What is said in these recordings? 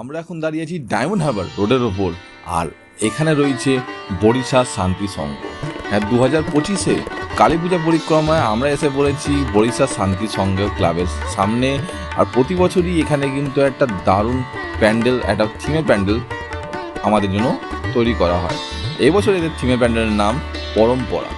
আমরা এখন দাঁড়িয়ে আছি ডায়মন্ড হারবার রোডের ওপর আর এখানে রয়েছে বরিশা শান্তি সংঘ। হ্যাঁ দু হাজার পঁচিশে কালী পূজা পরিক্রমায় আমরা এসে পড়েছি বরিশা শান্তি সংঘ ক্লাবের সামনে, আর প্রতি বছরই এখানে কিন্তু একটা দারুণ প্যান্ডেল, একটা থিমে প্যান্ডেল আমাদের জন্য তৈরি করা হয়। এবছর এদের থিমে প্যান্ডেলের নাম পরম্পরা।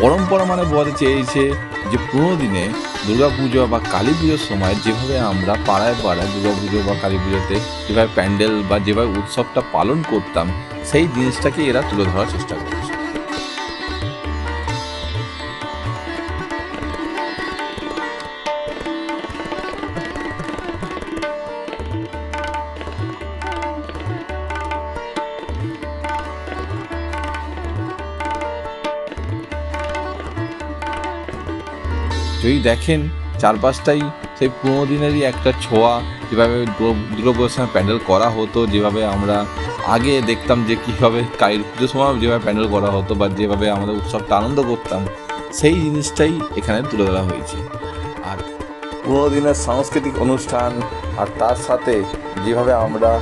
পরম্পরা মানে বলতে চেয়েছে যে পুরো দিনে দুর্গাপুজো বা কালী পুজোর সময় যেভাবে আমরা পাড়ায় পাড়ায় দুর্গাপুজো বা কালী পুজোতে যেভাবে প্যান্ডেল বা যেভাবে উৎসবটা পালন করতাম, সেই জিনিসটাকে এরা তুলে ধরার চেষ্টা করেছে যদি দেখেন, চারপাশটাই সেই পুরোনো দিনেরই একটা ছোঁয়া, যেভাবে দুর্গা- দুর্গাপুজোর সময় প্যান্ডেল করা হতো, যেভাবে আমরা আগে দেখতাম যে কীভাবে কালীর পুজোর সময় যেভাবে প্যান্ডেল করা হতো বা যেভাবে আমাদের উৎসবটা আনন্দ করতাম, সেই জিনিসটাই এখানে তুলে ধরা হয়েছে। আর পুরোনো দিনের সাংস্কৃতিক অনুষ্ঠান আর তার সাথে যেভাবে আমরা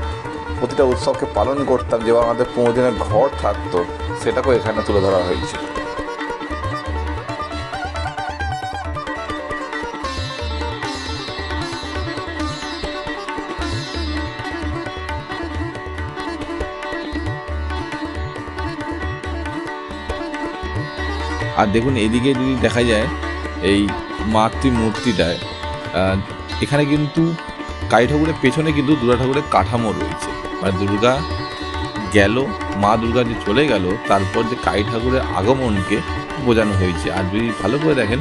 প্রতিটা উৎসবকে পালন করতাম, যেভাবে আমাদের পুরোনো দিনের ঘর থাকতো, সেটাকেও এখানে তুলে ধরা হয়েছে। আর দেখুন, এদিকে যদি দেখা যায়, এই মাতৃ মূর্তিটায় এখানে কিন্তু কালী ঠাকুরের পেছনে কিন্তু দুর্গা ঠাকুরের কাঠামো রয়েছে। মানে দুর্গা গেল, মা দুর্গা যে চলে গেল, তারপর যে কালী ঠাকুরের আগমনকে বোঝানো হয়েছে। আর যদি ভালো করে দেখেন,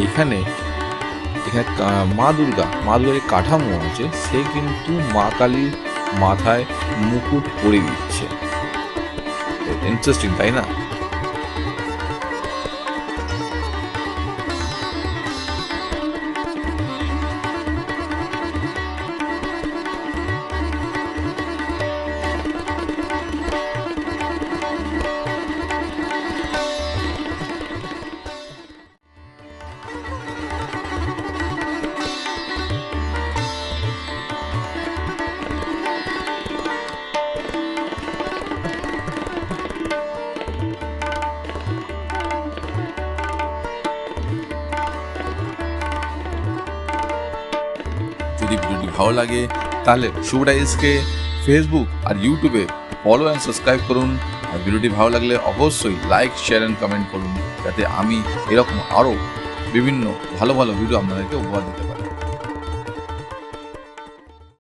এইখানে, এখানে মা দুর্গা, মা দুর্গার যে কাঠামো আছে, সে কিন্তু মা কালীর মাথায় মুকুট পরে দিচ্ছে। ইন্টারেস্টিং তাই না? যদি ভিডিওটি ভালো লাগে, তাহলে শুভ টাইলসকে ফেসবুক আর ইউটিউবে ফলো অ্যান্ড সাবস্ক্রাইব করুন। আর ভিডিওটি ভালো লাগলে অবশ্যই লাইক শেয়ার অ্যান্ড কমেন্ট করুন। যাতে আমি এরকম আরও বিভিন্ন ভালো ভালো ভিডিও আপনাদেরকে উপহার দিতে পারি।